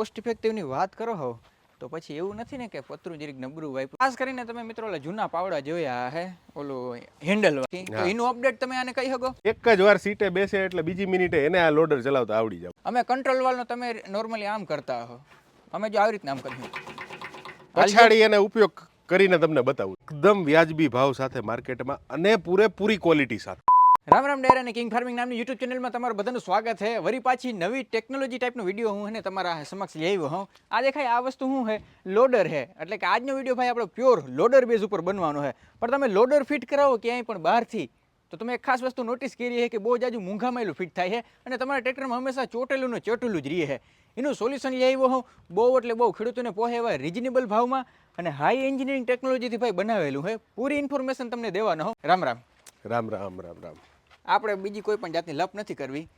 Cost ઇફેક્ટિવની વાત કરો હો તો પછી એવું નથી ને કે પતરું જરીક નબળું વાય ખાસ કરીને તમે મિત્રો ઓલા જૂના પાવડા જોયા હે ઓલું હેન્ડલ તો એનું અપડેટ તમે આને કહી શકો? એક જ વાર સીટે બેસે એટલે બીજી મિનિટે એને આ લોડર ચલાવતા આવડી જાવ. અમે કંટ્રોલ વાલનો તમે નોર્મલી આમ કરતા હો. અમે જો આવી રીતના આમ કર્યું પછાડી એને ઉપયોગ કરીને તમને બતાવું. એકદમ વ્યાજબી ભાવ સાથે માર્કેટમાં અને પૂરેપૂરી ક્વોલિટી સાથે. રામ રામ ડેર અને કિંગ ફાર્મિંગ નામની યુટ્યુબ ચેનલમાં તમારું બધાનું સ્વાગત છે. વરી પાછી નવી ટેકનોલોજી ટાઈપનો વીડિયો હું એને તમારા સમક્ષ લઈ આવ્યો હું આ દેખાય, આ વસ્તુ શું છે લોડર છે એટલે કે આજનો વીડિયો ભાઈ આપણો પ્યોર લોડર બેઝ ઉપર બનવાનો છે પણ તમે લોડર ફિટ કરાવો ક્યાંય પણ બહારથી, તો તમે એક ખાસ વસ્તુ નોટિસ કરી છે કે બહુ જાજુ મૂંઘામાયેલું ફિટ થાય છે અને તમારા ટ્રેક્ટરમાં હંમેશા ચોટેલું ને ચોટેલું જ રહે છે એનું સોલ્યુશન લઈ આવ્યો હું બહુ એટલે બહુ ખેડૂતોને પહોંચે એવા રિઝનેબલ ભાવમાં અને હાઈ એન્જિનિયરિંગ ટેકનોલોજીથી ભાઈ બનાવેલું છે પૂરી ઇન્ફોર્મેશન તમને દેવાનો રામ રામ. રામ રામ રામ રામ. આપણે બીજી કોઈ પણ જાતની લપ નથી કરવી.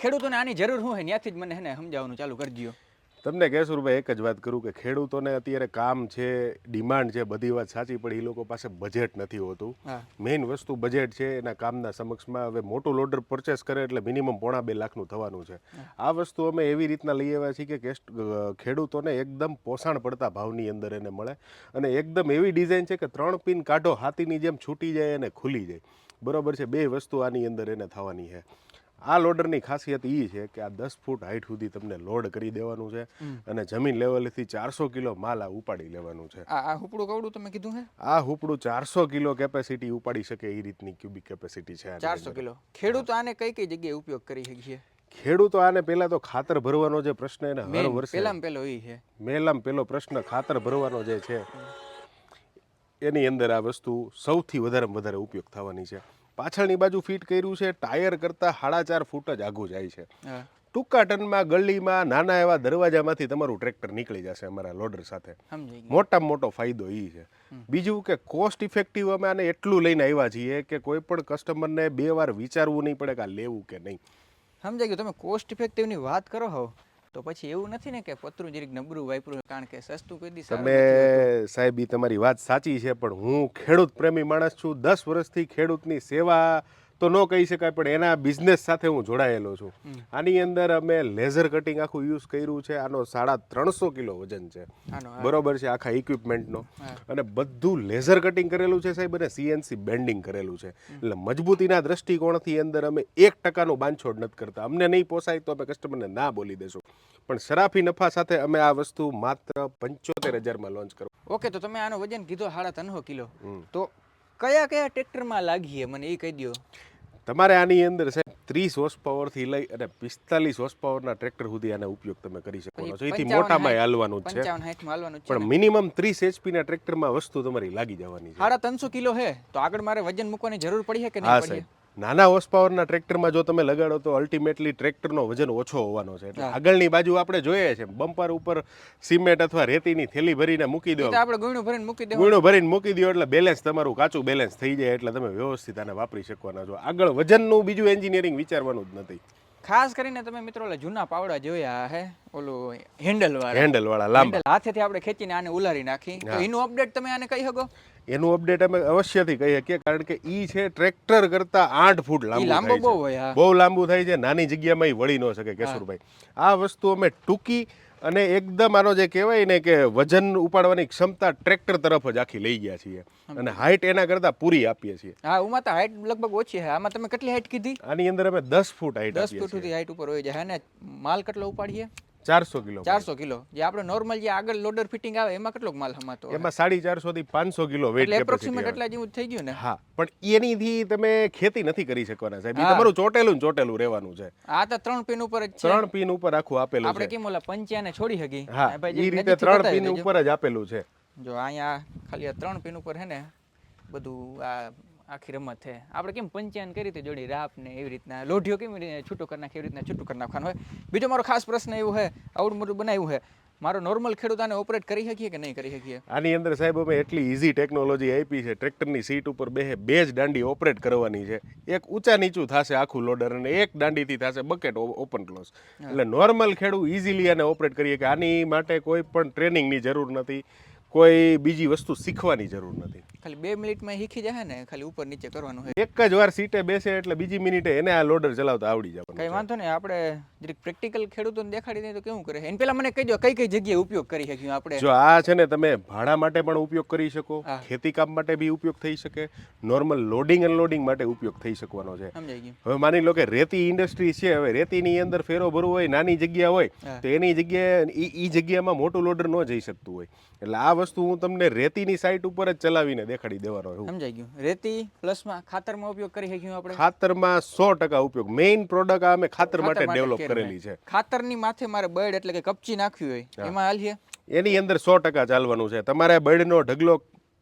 ખેડૂતોને આની જરૂર હું ત્યાંથી જ મને એને સમજાવવાનું ચાલુ કરી દો તમને કેશુરભાઈ એક જ વાત કરું કે ખેડૂતોને અત્યારે કામ છે ડિમાન્ડ છે બધી વાત સાચી પણ એ લોકો પાસે બજેટ નથી હોતું. મેઇન વસ્તુ બજેટ છે એના કામના સમક્ષમાં હવે મોટું લોડર પરચેસ કરે એટલે મિનિમમ પોણા બે લાખનું થવાનું છે. આ વસ્તુ અમે એવી રીતના લઈ આવ્યા છીએ કે ખેડૂતોને એકદમ પોષણ પડતા ભાવની અંદર એને મળે. અને એકદમ એવી ડિઝાઇન છે કે ત્રણ પિન કાઢો હાથીની જેમ છૂટી જાય અને ખુલી જાય. બરોબર છે બે વસ્તુ આની અંદર એને થવાની છે. આ લોડરની ખાસિયત એ છે કે આ દસ ફૂટ હાઈટ સુધી તમને લોડ કરી દેવાનું છે અને જમીન લેવલથી ચારસો કિલો માલ આ ઉપાડી લેવાનું છે. આ હુપડું કવડું તમે કીધું હે? આ હુપડું ચારસો કિલો કેપેસિટી ઉપાડી શકે એ રીતની ક્યુબિક કેપેસિટી છે ચારસો કિલો. ખેડૂત આને કઈ કઈ જગ્યાએ ઉપયોગ કરી શકીએ ખેડૂતો આને પહેલા તો ખાતર ભરવાનો જે પ્રશ્ન એને હર વર્ષે પહેલામાં પહેલો એ છે. મેલામ પેલો પ્રશ્ન ખાતર ભરવાનો જે છે. એની અંદર આ વસ્તુ સૌથી વધારે વધારે ઉપયોગ થવાની છે. પાછળની બાજુ ફિટ કર્યું છે ટાયર કરતાં સાડા ચાર ફૂટ જ આઘું જાય છે. ટૂંકા ટનમાં ગલીમાં નાના એવા દરવાજામાંથી તમારું ટ્રેક્ટર નીકળી જશે અમારા લોડર સાથે. મોટામાં મોટો ફાયદો એ છે. બીજું કે કોસ્ટ ઇફેક્ટિવ અમે આને એટલું લઈને આવ્યા છીએ કે કોઈ પણ કસ્ટમરને બે વાર વિચારવું નહીં પડે કે આ લેવું કે નહીં. સમજાઈ ગયું. તમે કોસ્ટ ઇફેક્ટિવની વાત કરો હો. તો પછી એવું નથી ને કે પતરું જરીક નબળું વાપરું કારણ કે સસ્તું કોઈ દી તમે સાહેબ એ તમારી વાત સાચી છે પણ હું ખેડૂત પ્રેમી માણસ છું. દસ વર્ષથી ખેડૂતની સેવા તો ન કહી શકાય પણ એના બિઝનેસ સાથે હું જોડાયેલો છું. આની અંદર અમે લેઝર કટિંગ આખું યુઝ કર્યું છે. આનો સાડા ત્રણસો કિલો વજન છે. બરોબર છે આખા ઇક્વિપમેન્ટનો. અને બધું લેઝર કટિંગ કરેલું છે સાહેબ અને સીએનસી બેન્ડિંગ કરેલું છે. એટલે મજબૂતીના દ્રષ્ટિકોણથી અંદર અમે એક ટકાનું બાંધછોડ નથી કરતા. અમને નહીં પોસાય તો અમે કસ્ટમરને ના બોલી દેશું. પણ સરાફી નફા સાથે અમે આ વસ્તુ માત્ર પંચોતેર હજારમાં લોન્ચ કરો. ઓકે તો તમે આનો વજન કીધો સાડા ત્રણસો કિલો. તો કયા કયા ટ્રેક્ટરમાં લાગીએ મને એ કહી દો તમારે આની અંદર સાહેબ ત્રીસ હોર્સ પાવરથી લઈ અને પિસ્તાલીસ હોર્સ પાવરના ટ્રેક્ટર સુધી આનો ઉપયોગ તમે કરી શકો છો. એથી મોટામાં હાલવાનું જ છે. પણ મિનિમમ ત્રીસ એચપીના ટ્રેક્ટરમાં વસ્તુ તમારી લાગી જવાની છે. સાડા ત્રણસો કિલો હે તો આગળ મારે વજન મૂકવાની જરૂર પડી છે કે હા નહીં સાહેબ. નાના હોર્સ પાવરના ટ્રેક્ટરમાં જો તમે લગાડો તો અલ્ટિમેટલી ટ્રેક્ટરનો વજન ઓછો હોવાનો છે. એટલે આગળની બાજુ આપણે જોઈએ છે બમ્પર ઉપર સિમેન્ટ અથવા રેતીની થેલી ભરીને મૂકી દો. આપણે ગુણું ભરીને મૂકી દો ગુણો ભરીને મૂકી દો એટલે બેલેન્સ તમારું કાચું બેલેન્સ થઈ જાય એટલે તમે વ્યવસ્થિત આને વાપરી શકવાના છો. આગળ વજનનું બીજું એન્જિનિયરિંગ વિચારવાનું જ નથી. ખાસ કરીને તમે મિત્રો ઓલા જૂના પાવડા જોયા હે? ઓલું હેન્ડલ વાળા હેન્ડલ વાળા લાંબા હાથેથી આપણે ખેંચીને આને ઉલારી નાખી. તો એનું અપડેટ તમે આને કહી શકો? એનું અપડેટ અમે અવશ્યથી કહીએ શકીએ કારણ કે ઈ છે ટ્રેક્ટર કરતા આઠ ફૂટ લાંબુ લાંબો બહુ હોય બહુ લાંબુ થાય છે નાની જગ્યામાં ઈ વળી ન શકે કેશુરભાઈ. આ વસ્તુ અમે ટૂંકી અને એકદમ આનો જે કહેવાય ને કે વજન ઉપાડવાની ક્ષમતા ટ્રેક્ટર તરફ જ આખી લઈ ગયા છીએ. અને હાઈટ એના કરતા પૂરી આપીએ છીએ. હા ઉમાં તો હાઈટ લગભગ ઓછી છે. આમાં તમે કેટલી હાઈટ કીધી? આની અંદર અમે દસ ફૂટ હાઈટ દસ ફૂટ સુધી હાઈટ ઉપર હોય છે અને માલ કેટલો ઉપાડીએ? ચારસો કિલો ચારસો કિલો. જે આપણે નોર્મલ જે આગળ લોડર ફિટિંગ આવે એમાં કેટલો માલ હમાતો એમાં સાડી ચારસો થી પાંચસો કિલો વેટ એપ્રોક્સિમેટ એટલા જેવું થઈ ગયું ને? હા પણ એનીથી તમે ખેતી નથી કરી શકવાના સાહેબ. તમારું ચોટેલું ચોટેલું રહેવાનું છે. આ તો ત્રણ પિન ઉપર જ ત્રણ પિન ઉપર આખું આપેલું આપણે કેમ ઓલા પંચ્યાને છોડી હકી હા એ રીતે ત્રણ પિન ઉપર જ આપેલું છે. જો અહીંયા ખાલી આ ત્રણ પિન ઉપર હે ને બધું આ આખી રમત છે. આપણે કેમ પંચાયન કરી હતી જોડી રાપ ને એવી રીતના લોઢીઓ કેમ છૂટો કરી નાખે એવી રીતના છૂટું કરી નાખવાનું હોય. બીજો મારો ખાસ પ્રશ્ન એવું છે આવડું મોટું બનાવ્યું છે. મારો નોર્મલ ખેડૂત આને ઓપરેટ કરી શકીએ કે નહીં કરી શકીએ? આની અંદર સાહેબ અમે એટલી ઇઝી ટેકનોલોજી આપી છે ટ્રેક્ટરની સીટ ઉપર બે બે જ દાંડી ઓપરેટ કરવાની છે. એક ઊંચા નીચું થશે આખું લોડર અને એક દાંડીથી થશે બકેટ ઓપન ક્લોઝ એટલે નોર્મલ ખેડૂત ઇઝીલી આને ઓપરેટ કરીએ કે આની માટે કોઈ પણ ટ્રેનિંગની જરૂર નથી કોઈ બીજી વસ્તુ શીખવાની જરૂર નથી. ખાલી બે મિનિટમાં શીખી જાય ને ખાલી ઉપર નીચે કરવાનું હોય. એક જ વાર સીટે બેસે એટલે બીજી મિનિટે એને આ લોડર ચલાવતા આવડી જાય કઈ વાંધો નહીં આપણે જરીક પ્રેક્ટિકલ ખેડૂતોને દેખાડી દઈએ તો કેવું કરે? એની પહેલા મને કહી દો કઈ કઈ જગ્યાએ ઉપયોગ કરી શકીએ આપણે. જો આ છે ને તમે ભાડા માટે પણ ઉપયોગ કરી શકો ખેતી કામ માટે બી ઉપયોગ થઈ શકે નોર્મલ લોડિંગ અનલોડિંગ માટે ઉપયોગ થઈ શકવાનો છે. હવે માની લો કે રેતી ઇન્ડસ્ટ્રી છે હવે રેતીની અંદર ફેરો ભરવો હોય નાની જગ્યા હોય તો એની જગ્યાએ ઈ ઈ જગ્યામાં મોટું લોડર ન જઈ શકતું હોય. એટલે આ વસ્તુ હું તમને રેતીની સાઇટ ઉપર જ ચલાવીને દેખાડી દેવાનો એવું. સમજાઈ ગયું. રેતી પ્લસમાં ખાતરમાં ઉપયોગ કરી શકીએ આપણે? ખાતરમાં સો ટકા ઉપયોગ. મેઇન પ્રોડક્ટ આ અમે ખાતર માટે ડેવલપ કરેલી છે. ખાતરની માથે મારે બળ એટલે કે કપચી નાખવી હોય. એમાં હાલીએ એની અંદર સો ટકા ચાલવાનું છે. તમારે બળનો ઢગલો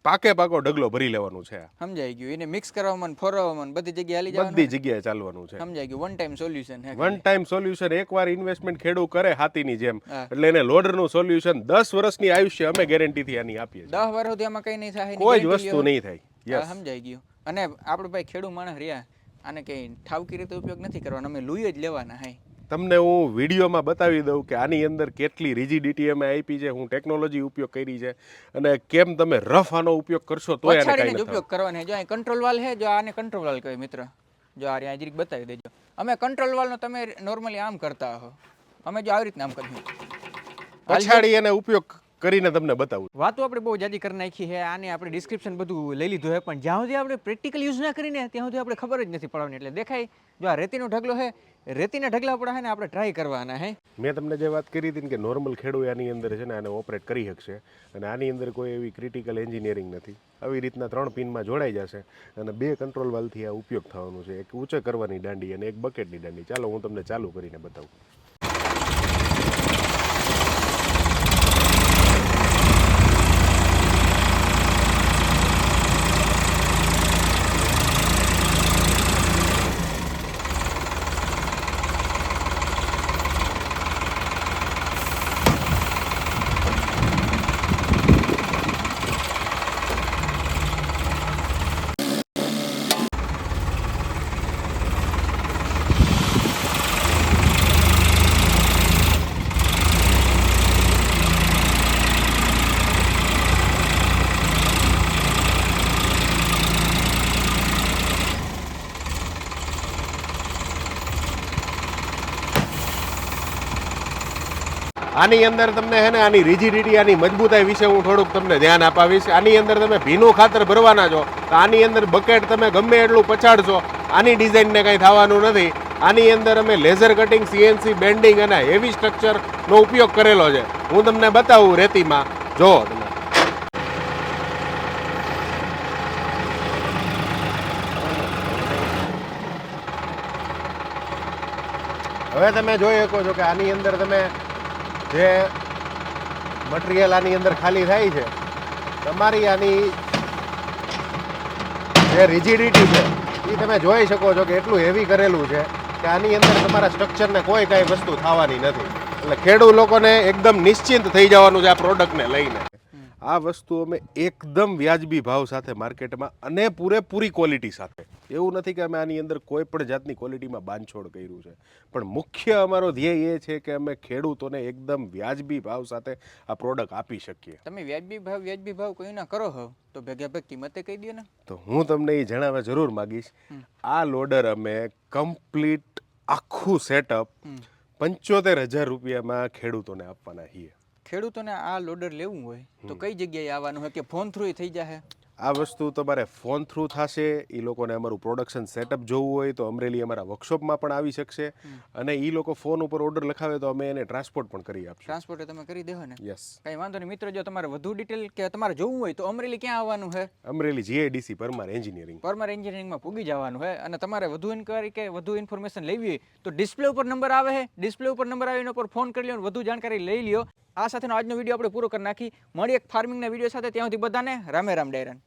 પાકે પાકો ઢગલો ભરી લેવાનું છે. સમજાઈ ગયું. એને મિક્સ કરવામાં ને ફોરવામાં ને બધી જગ્યાએ હાલી જવાનું બધી જગ્યાએ ચાલવાનું છે. સમજાઈ ગયું. વન ટાઈમ સોલ્યુશન હે વન ટાઈમ સોલ્યુશન એકવાર ઇન્વેસ્ટમેન્ટ ખેડૂત કરે હાથીની જેમ. એટલે એને લોડરનું સોલ્યુશન દસ વર્ષની આયુષ્ય અમે ગેરંટીથી આની આપીએ છીએ. દસ વર્ષ સુધી આમાં કઈ નહીં થાય કોઈ જ વસ્તુ. નહીં થાય. યસ સમજાઈ ગયું. અને આપણો ભાઈ ખેડૂત માણસ રહ્યા આને કઈ ઠાવકી રીતે ઉપયોગ નથી કરવાનો. અમે લુઈ જ લેવાના હે તમને હું વિડીયોમાં બતાવી દઉં કે આની અંદર કેટલી રિજિડિટી અમે આપી છે હું ટેકનોલોજી ઉપયોગ કરી છે અને કેમ તમે રફ આનો ઉપયોગ કરશો જ ઉપયોગ કરવાનો. જો અહીં કંટ્રોલ વાલ છે જો આને કંટ્રોલ વાલ કહે મિત્ર. જો આ રહ્યા જરીક બતાવી દેજો. અમે કંટ્રોલ વાલનો તમે નોર્મલી આમ કરતા હો. અમે જો આવી રીતના આમ કરીએ. પછાડી એને ઉપયોગ કરીને તમને બતાવું. વાતો આપણે બહુ જાજી કરી નાખી છે આને આપણે ડિસ્ક્રિપ્શન બધું લઈ લીધું છે પણ જ્યાં સુધી આપણે પ્રેક્ટિકલ યુઝ ના કરીને ત્યાં સુધી આપણે ખબર જ નથી પડવાની. એટલે દેખાય જો આ રેતીનો ઢગલો છે રેતીના ઢગલા પડે છે ને આપણે ટ્રાય કરવાના હે મેં તમને જે વાત કરી હતી કે નોર્મલ ખેડૂ આની અંદર છે ને આને ઓપરેટ કરી શકશે અને આની અંદર કોઈ એવી ક્રિટિકલ એન્જિનિયરિંગ નથી. આવી રીતના ત્રણ પિનમાં જોડાઈ જશે અને બે કંટ્રોલ વાલથી આ ઉપયોગ થવાનું છે. એક ઊંચે કરવાની દાંડી અને એક બકેટની દાંડી. ચાલો હું તમને ચાલુ કરીને બતાવું. આની અંદર તમને હે ને આની રિજિડિટી, આની મજબૂતાઈ વિશે હું થોડુંક તમને ધ્યાન અપાવીશ. આની અંદર તમે ભીનું ખાતર ભરવાના છો, તો આની અંદર બકેટ તમે ગમે એટલું પછાડશો, આની ડિઝાઇનને કંઈ થવાનું નથી. આની અંદર અમે લેઝર કટિંગ, સીએનસી, બેન્ડિંગ અને હેવી સ્ટ્રક્ચરનો ઉપયોગ કરેલો છે. હું તમને બતાવું રેતીમાં. જો હવે તમે જોઈ શકો છો કે આની અંદર તમે જે મટીરિયલ આની અંદર ખાલી થાય છે, તમારી આની જે રિજિડિટી છે, એ તમે જોઈ શકો છો કે એટલું હેવી કરેલું છે કે આની અંદર તમારા સ્ટ્રક્ચરને કોઈ કાંઈ વસ્તુ થવાની નથી. એટલે ખેડૂત લોકોને એકદમ નિશ્ચિંત થઈ જવાનું છે આ પ્રોડક્ટને લઈને. આ વસ્તુ અમે એકદમ વ્યાજબી ભાવ સાથે માર્કેટમાં અને પૂરેપૂરી ક્વોલિટી સાથે. એવું નથી કે અમે આની અંદર કોઈ પણ જાતની ક્વોલિટીમાં બાંધછોડ કર્યું છે. પણ મુખ્ય અમારો ધ્યેય એ છે કે અમે ખેડૂતોને એકદમ વ્યાજબી ભાવ સાથે આ પ્રોડક્ટ આપી શકીએ. તમે વ્યાજબી ભાવ વ્યાજબી ભાવ કોઈ ના કરો હો તો ભેગા ભેગ કિંમતે કહી દો ને. તો હું તમને એ જણાવવા જરૂર માગીશ આ લોડર અમે કમ્પ્લીટ આખું સેટઅપ પંચોતેર હજાર રૂપિયામાં ખેડૂતોને આપવાના છીએ. ખેડૂતોને આ લોડર લેવું હોય તો કઈ જગ્યાએ આવવાનું હોય કે ફોન થ્રુ થઈ જાય આ વસ્તુ તમારે ફોન થ્રુ થશે એ લોકોને અમારું પ્રોડક્શન સેટઅપ જોવું હોય તો અમરેલી અમારા વર્કશોપમાં પણ આવી શકશે અને એ લોકો ફોન ઉપર ઓર્ડર લખાવે તો અમે એને ટ્રાન્સપોર્ટ પણ કરી આપશું. ટ્રાન્સપોર્ટ તમે કરી દેવો ને. યસ કઈ વાંધો નહીં. મિત્રો જો તમારે વધુ ડિટેલ કે તમારે જોવું હોય તો અમરેલી ક્યાં આવવાનું છે અમરેલી જીઆઈડીસી પરમાર એન્જિનિયરિંગ પરમાર એન્જિનિયરિંગમાં પૂગી જવાનું છે અને તમારે વધુ ઇન્કવાયરી કે વધુ ઇન્ફોર્મેશન લેવી હોય તો ડિસ્પ્લે ઉપર નંબર આવે છે ડિસ્પ્લે ઉપર નંબર આવીને ઉપર ફોન કરી લો વધુ જાણકારી લઈ લ્યો. આ સાથેનો આજનો વીડિયો આપણે પૂરો કરી નાખી. મળી એક ફાર્મિંગના વીડિયો સાથે. ત્યાં સુધી બધાને રામે રામ ડેરન